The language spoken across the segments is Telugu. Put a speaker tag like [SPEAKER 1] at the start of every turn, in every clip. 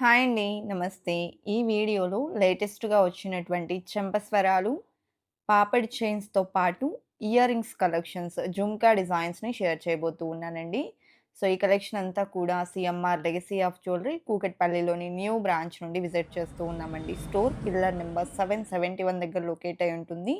[SPEAKER 1] హాయ్ అండి. నమస్తే. ఈ వీడియోలో లేటెస్ట్‌గా వచ్చినటువంటి చెంపస్వరాలు, పాపడ్ చైన్స్‌తో పాటు ఇయర్ రింగ్స్ కలెక్షన్స్, జుంకా డిజైన్స్‌ని షేర్ చేయబోతూ ఉన్నానండి. సో, ఈ కలెక్షన్ అంతా కూడా సీఎంఆర్ లెగసీ ఆఫ్ జ్యువెలరీ కూకట్పల్లిలోని న్యూ బ్రాంచ్ నుండి విజిట్ చేస్తూ ఉన్నామండి. స్టోర్ పిల్లర్ నెంబర్ 771 దగ్గర లొకేట్ అయి ఉంటుంది.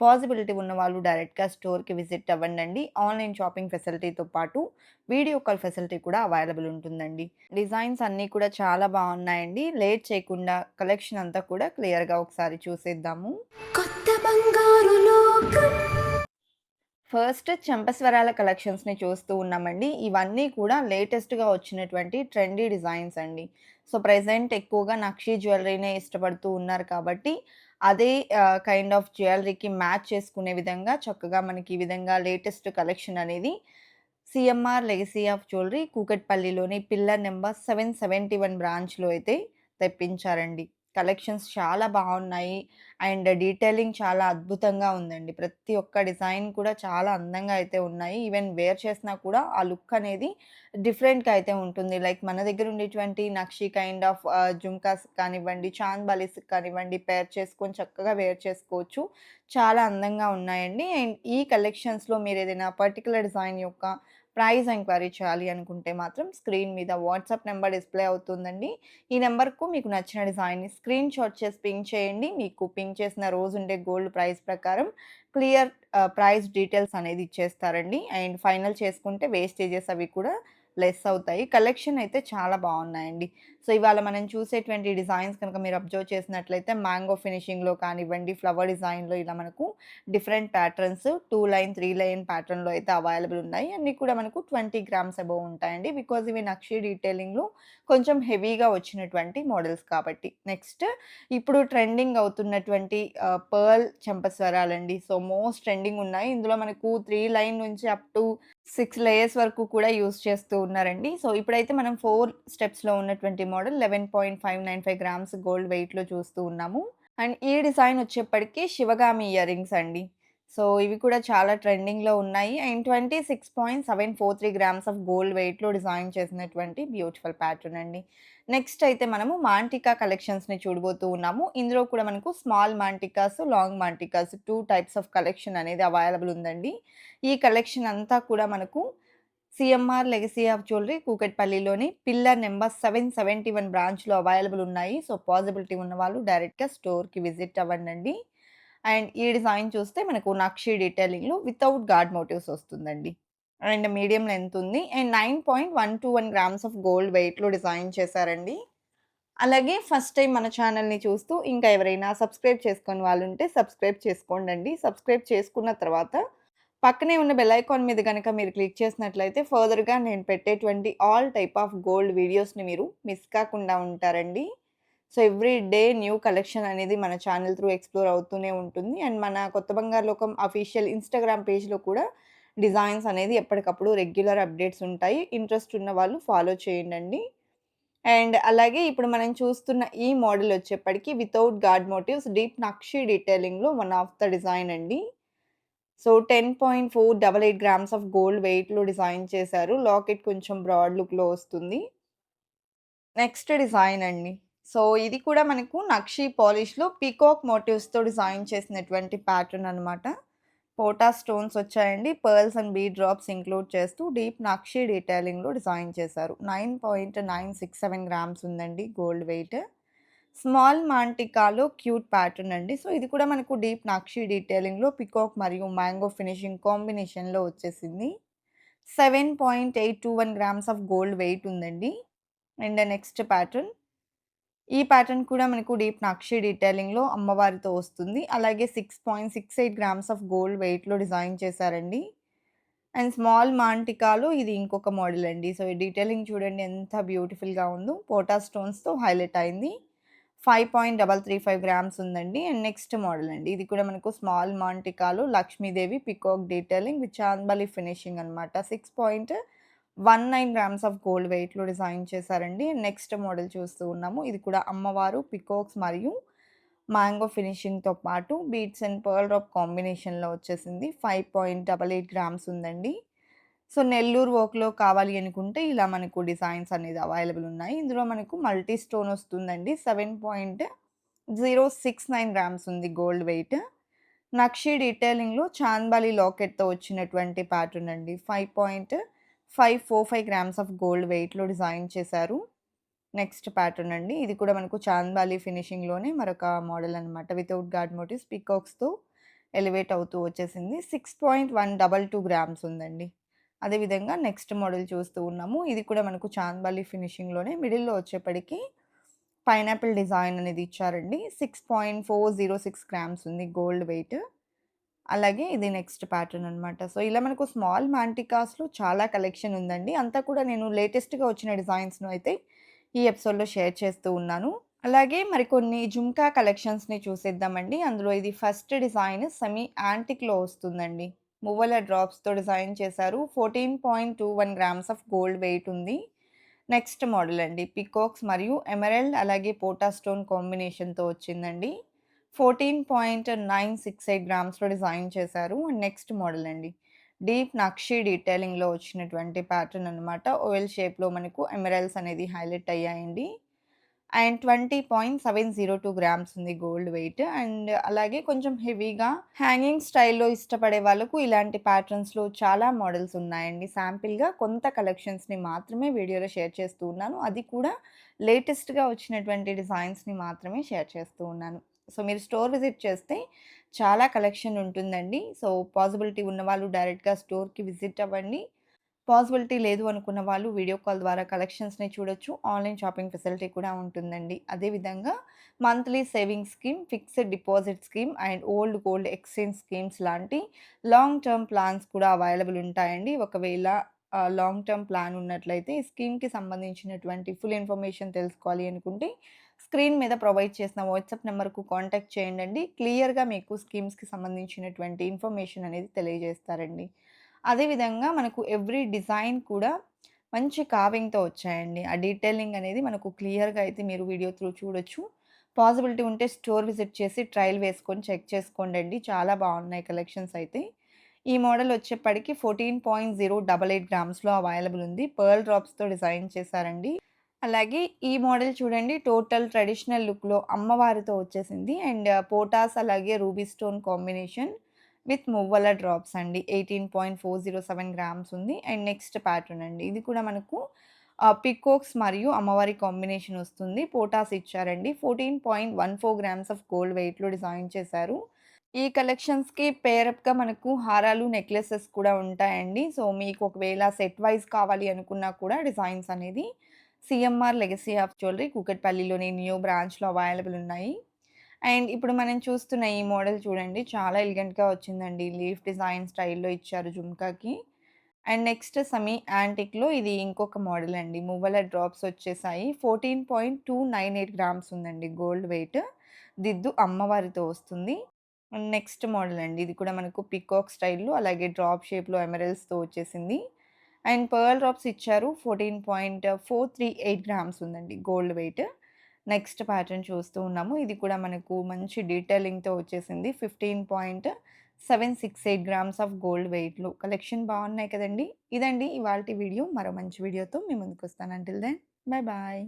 [SPEAKER 1] పాసిబిలిటీ ఉన్నవాళ్ళు డైరెక్ట్‌గా స్టోర్‌కి విజిట్ అవ్వండండి. ఆన్‌లైన్ షాపింగ్ ఫెసిలిటీతో పాటు వీడియో కాల్ ఫెసిలిటీ కూడా అవైలబుల్ ఉంటుందండి. డిజైన్స్ అన్నీ కూడా చాలా బావున్నాయండి. లేట్ చేయకుండా కలెక్షన్ అంతా కూడా క్లియర్‌గా ఒకసారి చూసేద్దాము.
[SPEAKER 2] కొత్త బంగారు లోకం
[SPEAKER 1] ఫస్ట్ చెంపస్వరాల కలెక్షన్స్‌ని చూస్తూ ఉన్నామండి. ఇవన్నీ కూడా లేటెస్ట్‌గా వచ్చినటువంటి ట్రెండీ డిజైన్స్ అండి. సో, ప్రెజెంట్ ఎక్కువగా నక్షి జ్యువెలరీనే ఇష్టపడుతూ ఉన్నారు కాబట్టి, అదే కైండ్ ఆఫ్ జ్యువెలరీకి మ్యాచ్ చేసుకునే విధంగా చక్కగా మనకి ఈ విధంగా లేటెస్ట్ కలెక్షన్ అనేది సీఎంఆర్ లెగసీ ఆఫ్ జ్యువెలరీ కూకట్పల్లిలోని పిల్లర్ నెంబర్ 771 బ్రాంచ్‌లో అయితే తెప్పించారండి. కలెక్షన్స్ చాలా బాగున్నాయి అండ్ డీటెయిలింగ్ చాలా అద్భుతంగా ఉందండి. ప్రతి ఒక్క డిజైన్ కూడా చాలా అందంగా అయితే ఉన్నాయి. ఈవెన్ వేర్ చేసినా కూడా ఆ లుక్ అనేది డిఫరెంట్‌గా అయితే ఉంటుంది. లైక్ మన దగ్గర ఉండేటువంటి నక్షి కైండ్ ఆఫ్ జుమ్కాస్ జుంకాస్ కానివ్వండి, చాంద్ బాలీస్ కానివ్వండి, పేర్ చేసుకొని చక్కగా వేర్ చేసుకోవచ్చు. చాలా అందంగా ఉన్నాయండి. అండ్ ఈ కలెక్షన్స్‌లో మీరు ఏదైనా పర్టికులర్ డిజైన్ యొక్క ప్రైస్ ఎంక్వైరీ చేయాలి అనుకుంటే మాత్రం స్క్రీన్ మీద వాట్సాప్ నెంబర్ డిస్‌ప్లే అవుతుందండి. ఈ నెంబర్కు మీకు నచ్చిన డిజైన్‌ని స్క్రీన్ షాట్ చేసి పింక్ చేయండి. మీకు పింక్ చేసిన రోజు ఉండే గోల్డ్ ప్రైస్ ప్రకారం క్లియర్ ప్రైస్ డీటెయిల్స్ అనేది ఇచ్చేస్తారండి. అండ్ ఫైనల్ చేసుకుంటే వేస్టేజెస్ అవి కూడా లెస్ అవుతాయి. కలెక్షన్ అయితే చాలా బాగున్నాయండి సో, ఇవాళ మనం చూసేటువంటి డిజైన్స్ కనుక మీరు అబ్జర్వ్ చేసినట్లయితే మ్యాంగో ఫినిషింగ్‌లో కానివ్వండి, ఫ్లవర్ డిజైన్‌లో ఇలా మనకు different patterns two line, three line ప్యాటర్న్‌లో అయితే అవైలబుల్ ఉన్నాయి. అన్నీ కూడా మనకు 20 గ్రామ్స్ అబోవ్ ఉంటాయండి. బికాజ్ ఇవి నక్షి డీటెయిలింగ్‌లో కొంచెం హెవీగా వచ్చినటువంటి మోడల్స్ కాబట్టి. నెక్స్ట్ ఇప్పుడు ట్రెండింగ్ అవుతున్నటువంటి పర్ల్ చెంపస్వరాలండి. సో, మోస్ట్ ట్రెండింగ్ ఉన్నాయి. ఇందులో మనకు త్రీ లైన్ నుంచి అప్ టు సిక్స్ లేయర్స్ వరకు కూడా యూస్ చేస్తూ ఉన్నారండి. సో, ఇప్పుడైతే మనం ఫోర్ స్టెప్స్‌లో ఉన్నటువంటి మోడల్ 11.595 గ్రామ్స్ గోల్డ్ వెయిట్‌లో చూస్తూ ఉన్నాము. అండ్ ఈ డిజైన్ వచ్చేప్పటికి శివగామి ఇయర్ రింగ్స్ అండి. సో, ఇవి కూడా చాలా ట్రెండింగ్‌లో ఉన్నాయి. అండ్ 26.743 గ్రామ్స్ ఆఫ్ గోల్డ్ వెయిట్‌లో డిజైన్ చేసినటువంటి బ్యూటిఫుల్ ప్యాటర్న్ అండి. నెక్స్ట్ అయితే మనము మాంటికా కలెక్షన్స్‌ని చూడబోతూ ఉన్నాము. ఇందులో కూడా మనకు స్మాల్ మాంటికాస్, లాంగ్ మాంటికాస్ టూ టైప్స్ ఆఫ్ కలెక్షన్ అనేది అవైలబుల్ ఉందండి. ఈ కలెక్షన్ అంతా కూడా మనకు సీఎంఆర్ లెగసీ ఆఫ్ జ్యువెలరీ కూకట్పల్లిలోని పిల్లర్ నెంబర్ 771 బ్రాంచ్‌లో అవైలబుల్ ఉన్నాయి. సో, పాసిబిలిటీ ఉన్నవాళ్ళు డైరెక్ట్‌గా స్టోర్‌కి విజిట్ అవ్వండండి. అండ్ ఈ డిజైన్ చూస్తే మనకు నక్షి డీటెయిలింగ్‌లో వితౌట్ గార్డ్ మోటివ్స్ వస్తుందండి. అండ్ మీడియం లెంత్ ఉంది. అండ్ 9.121 గ్రామ్స్ ఆఫ్ గోల్డ్ వెయిట్‌లో డిజైన్ చేశారండి. అలాగే ఫస్ట్ టైం మన ఛానల్ని చూస్తూ ఇంకా ఎవరైనా సబ్స్క్రైబ్ చేసుకుని వాళ్ళు ఉంటే సబ్స్క్రైబ్ చేసుకోండండి. సబ్స్క్రైబ్ చేసుకున్న తర్వాత పక్కనే ఉన్న బెల్ ఐకాన్ మీద కనుక మీరు క్లిక్ చేసినట్లయితే ఫర్దర్‌గా నేను పెట్టేటువంటి ఆల్ టైప్ ఆఫ్ గోల్డ్ వీడియోస్‌ని మీరు మిస్ కాకుండా ఉంటారండి. So, every day new collection అనేది మన ఛానెల్ త్రూ ఎక్స్‌ప్లోర్ అవుతూనే ఉంటుంది. అండ్ మన కొత్త బంగారు లోకం అఫీషియల్ ఇన్‌స్టాగ్రామ్ పేజ్‌లో కూడా డిజైన్స్ అనేది ఎప్పటికప్పుడు రెగ్యులర్ అప్డేట్స్ ఉంటాయి. ఇంట్రెస్ట్ ఉన్న వాళ్ళు ఫాలో చేయండండి. అండ్ అలాగే ఇప్పుడు మనం చూస్తున్న ఈ మోడల్ వచ్చేప్పటికి without guard motives deep nakshi డీటెయిలింగ్‌లో one of the design అండి. సో, 10.488 గ్రామ్స్ ఆఫ్ గోల్డ్ వెయిట్‌లో డిజైన్ చేశారు. లాకెట్ కొంచెం బ్రాడ్ లుక్‌లో వస్తుంది. నెక్స్ట్ డిజైన్ అండి. సో, ఇది కూడా మనకు నక్షి పాలిష్‌లో పీకాక్ మోటివ్స్‌తో డిజైన్ చేసినటువంటి ప్యాటర్న్ అనమాట. పోటా స్టోన్స్ వచ్చాయండి. Pearls and bee drops include చేస్తూ డీప్ నక్షి డీటెయిలింగ్‌లో డిజైన్ చేశారు. 9.967 గ్రామ్స్ ఉందండి గోల్డ్ వెయిట్. స్మాల్ మాంటికాలో క్యూట్ ప్యాటర్న్ అండి. సో, ఇది కూడా మనకు డీప్ నక్షి డీటెయిలింగ్‌లో పీకాక్ మరియు మ్యాంగో ఫినిషింగ్ కాంబినేషన్‌లో వచ్చేసింది. 7.821 గ్రామ్స్ ఆఫ్ గోల్డ్ వెయిట్ ఉందండి. And next pattern. ఈ ప్యాటర్న్ కూడా మనకు డీప్ నక్షి డీటెయిలింగ్‌లో అమ్మవారితో వస్తుంది. అలాగే 6.68 గ్రామ్స్ ఆఫ్ గోల్డ్ వెయిట్‌లో డిజైన్ చేశారండి. అండ్ స్మాల్ మాంటికాలో ఇది ఇంకొక మోడల్ అండి. సో, ఈ డీటెయిలింగ్ చూడండి ఎంత బ్యూటిఫుల్‌గా ఉందో. పోటా స్టోన్స్‌తో హైలైట్ అయింది. 5.335 గ్రామ్స్ ఉందండి. అండ్ నెక్స్ట్ మోడల్ అండి. ఇది కూడా మనకు small మాంటికాలు Lakshmidevi peacock detailing with chandbali finishing అనమాట. 6.19 గ్రామ్స్ ఆఫ్ గోల్డ్ వెయిట్‌లో డిజైన్ చేశారండి. నెక్స్ట్ మోడల్ చూస్తూ ఉన్నాము. ఇది కూడా అమ్మవారు పీకాక్స్ మరియు మ్యాంగో ఫినిషింగ్‌తో పాటు బీట్స్ అండ్ పర్ల్ డ్రాప్ కాంబినేషన్‌లో వచ్చేసింది. 5.88 గ్రామ్స్ ఉందండి. సో, నెల్లూరు వర్క్‌లో కావాలి అనుకుంటే ఇలా మనకు డిజైన్స్ అనేది అవైలబుల్ ఉన్నాయి. ఇందులో మనకు మల్టీ స్టోన్ వస్తుందండి. 7.069 గ్రామ్స్ ఉంది గోల్డ్ వెయిట్. నక్షి డీటెయిలింగ్‌లో చాంద్బాలి లాకెట్‌తో వచ్చినటువంటి ప్యాటర్న్ అండి. 5.545 గ్రామ్స్ ఆఫ్ గోల్డ్ వెయిట్‌లో డిజైన్ చేశారు. నెక్స్ట్ ప్యాటర్న్ అండి. ఇది కూడా మనకు చాంద్బాలి ఫినిషింగ్‌లోనే మరొక మోడల్ అనమాట. వితౌట్ గార్డ్ మోటివ్స్ పీకాక్స్‌తో ఎలివేట్ అవుతూ వచ్చేసింది. 6.122 గ్రామ్స్ ఉందండి. అదేవిధంగా నెక్స్ట్ మోడల్ చూస్తూ ఉన్నాము. ఇది కూడా మనకు చాంద్బాలి ఫినిషింగ్‌లోనే మిడిల్‌లో వచ్చేప్పటికి పైనాపిల్ డిజైన్ అనేది ఇచ్చారండి. 6.406 గ్రామ్స్ ఉంది గోల్డ్ వెయిట్. అలాగే ఇది నెక్స్ట్ ప్యాటర్న్ అనమాట. సో, ఇలా మనకు స్మాల్ మాంటికాస్‌లో చాలా కలెక్షన్ ఉందండి. అంతా కూడా నేను లేటెస్ట్‌గా వచ్చిన డిజైన్స్‌ను అయితే ఈ ఎపిసోడ్‌లో షేర్ చేస్తూ ఉన్నాను. అలాగే మరికొన్ని జుంకా కలెక్షన్స్‌ని చూసేద్దామండి. అందులో ఇది ఫస్ట్ డిజైన్ సెమీ యాంటిక్‌లో వస్తుందండి. మువ్వల డ్రాప్స్‌తో డిజైన్ చేశారు. 14.21 గ్రామ్స్ ఆఫ్ గోల్డ్ వెయిట్ ఉంది. నెక్స్ట్ మోడల్ అండి. పీకాక్స్ మరియు ఎమరల్డ్ అలాగే పోటా స్టోన్ కాంబినేషన్‌తో వచ్చిందండి. 14.968 గ్రామ్స్‌లో డిజైన్ చేశారు. అండ్ నెక్స్ట్ మోడల్ అండి. డీప్ నక్షి డీటెయిలింగ్‌లో వచ్చినటువంటి ప్యాటర్న్ అనమాట. ఓవెల్ షేప్‌లో మనకు ఎమరల్స్ అనేది హైలైట్ అయ్యాయండి. అండ్ 20.702 గ్రామ్స్ ఉంది గోల్డ్ వెయిట్. అండ్ అలాగే కొంచెం హెవీగా హ్యాంగింగ్ స్టైల్‌లో ఇష్టపడే వాళ్ళకు ఇలాంటి ప్యాటర్న్స్‌లో చాలా మోడల్స్ ఉన్నాయండి. శాంపిల్‌గా కొంత కలెక్షన్స్‌ని మాత్రమే వీడియోలో షేర్ చేస్తూ ఉన్నాను. అది కూడా లేటెస్ట్‌గా వచ్చినటువంటి డిజైన్స్‌ని మాత్రమే షేర్ చేస్తూ ఉన్నాను. సో, మీరు స్టోర్ విజిట్ చేస్తే చాలా కలెక్షన్ ఉంటుందండి. సో, పాసిబిలిటీ ఉన్నవాళ్ళు డైరెక్ట్‌గా స్టోర్‌కి విజిట్ అవ్వండి. పాసిబిలిటీ లేదు అనుకున్న వాళ్ళు వీడియో కాల్ ద్వారా కలెక్షన్స్‌ని చూడొచ్చు. ఆన్‌లైన్ షాపింగ్ ఫెసిలిటీ కూడా ఉంటుందండి. అదేవిధంగా monthly savings scheme, fixed deposit scheme and old gold exchange schemes లాంటి లాంగ్ టర్మ్ ప్లాన్స్ కూడా అవైలబుల్ ఉంటాయండి. ఒకవేళ లాంగ్ టర్మ్ ప్లాన్ ఉన్నట్లయితే ఈ స్కీమ్‌కి సంబంధించినటువంటి ఫుల్ ఇన్ఫర్మేషన్ తెలుసుకోవాలి అనుకుంటే స్క్రీన్ మీద ప్రొవైడ్ చేసిన వాట్సాప్ నెంబర్‌కు కాంటాక్ట్ చేయండి క్లియర్‌గా మీకు స్కీమ్స్‌కి సంబంధించినటువంటి ఇన్ఫర్మేషన్ అనేది తెలియజేస్తారండి. అదేవిధంగా మనకు ఎవ్రీ డిజైన్ కూడా మంచి కావింగ్తో వచ్చాయండి. ఆ డీటెయిలింగ్ అనేది మనకు క్లియర్‌గా అయితే మీరు వీడియో త్రూ చూడొచ్చు. పాసిబిలిటీ ఉంటే స్టోర్ విజిట్ చేసి ట్రయల్ వేసుకొని చెక్ చేసుకోండండి. చాలా బాగున్నాయి కలెక్షన్స్ అయితే. ఈ మోడల్ వచ్చేప్పటికి 14.088 గ్రామ్స్‌లో అవైలబుల్ ఉంది. పర్ల్ డ్రాప్స్‌తో డిజైన్ చేశారండి. అలాగే ఈ మోడల్ చూడండి టోటల్ ట్రెడిషనల్ లుక్‌లో అమ్మవారితో వచ్చేసింది. అండ్ పోటాస్ అలాగే రూబీ స్టోన్ కాంబినేషన్ విత్ మువ్వల డ్రాప్స్ అండి. 18.407 గ్రామ్స్ ఉంది. అండ్ నెక్స్ట్ ప్యాటర్న్ అండి. ఇది కూడా మనకు పికోక్స్ మరియు అమ్మవారి కాంబినేషన్ వస్తుంది. పోటాస్ ఇచ్చారండి. 14.14 గ్రామ్స్ ఆఫ్ గోల్డ్ వెయిట్‌లో డిజైన్ చేశారు. ఈ కలెక్షన్స్‌కి పేరప్గా మనకు హారాలు, నెక్లెసెస్ కూడా ఉంటాయండి. సో, మీకు ఒకవేళ సెట్ వైజ్ కావాలి అనుకున్నా కూడా డిజైన్స్ అనేది సీఎంఆర్ లెగసీ ఆఫ్ జ్యువెలరీ కూకట్పల్లిలోని న్యూ బ్రాంచ్‌లో అవైలబుల్ ఉన్నాయి. అండ్ ఇప్పుడు మనం చూస్తున్న ఈ మోడల్ చూడండి చాలా ఎలిగెంట్‌గా వచ్చిందండి. లీఫ్ డిజైన్ స్టైల్‌లో ఇచ్చారు జుంకాకి. అండ్ నెక్స్ట్ సమీ యాంటిక్‌లో ఇది ఇంకొక మోడల్ అండి. మువ్వల డ్రాప్స్ వచ్చేసాయి. 14.298 గ్రామ్స్ ఉందండి గోల్డ్ వెయిట్. దిద్దు అమ్మవారితో వస్తుంది. అండ్ నెక్స్ట్ మోడల్ అండి. ఇది కూడా మనకు పీకాక్ స్టైల్‌లో అలాగే డ్రాప్ షేప్‌లో ఎమరల్స్తో వచ్చేసింది. అండ్ పర్ల్ డ్రాప్స్ ఇచ్చారు. 14.438 గ్రామ్స్ ఉందండి గోల్డ్ వెయిట్. నెక్స్ట్ ప్యాటర్న్ చూస్తూ ఉన్నాము. ఇది కూడా మనకు మంచి డీటెయిలింగ్‌తో వచ్చేసింది. 15.768 గ్రామ్స్ ఆఫ్ గోల్డ్ వెయిట్లు కలెక్షన్ బాగున్నాయి కదండీ! ఇదండి ఇవాళ వీడియో. మరో మంచి వీడియోతో మీ ముందుకొస్తాను. Until then bye bye.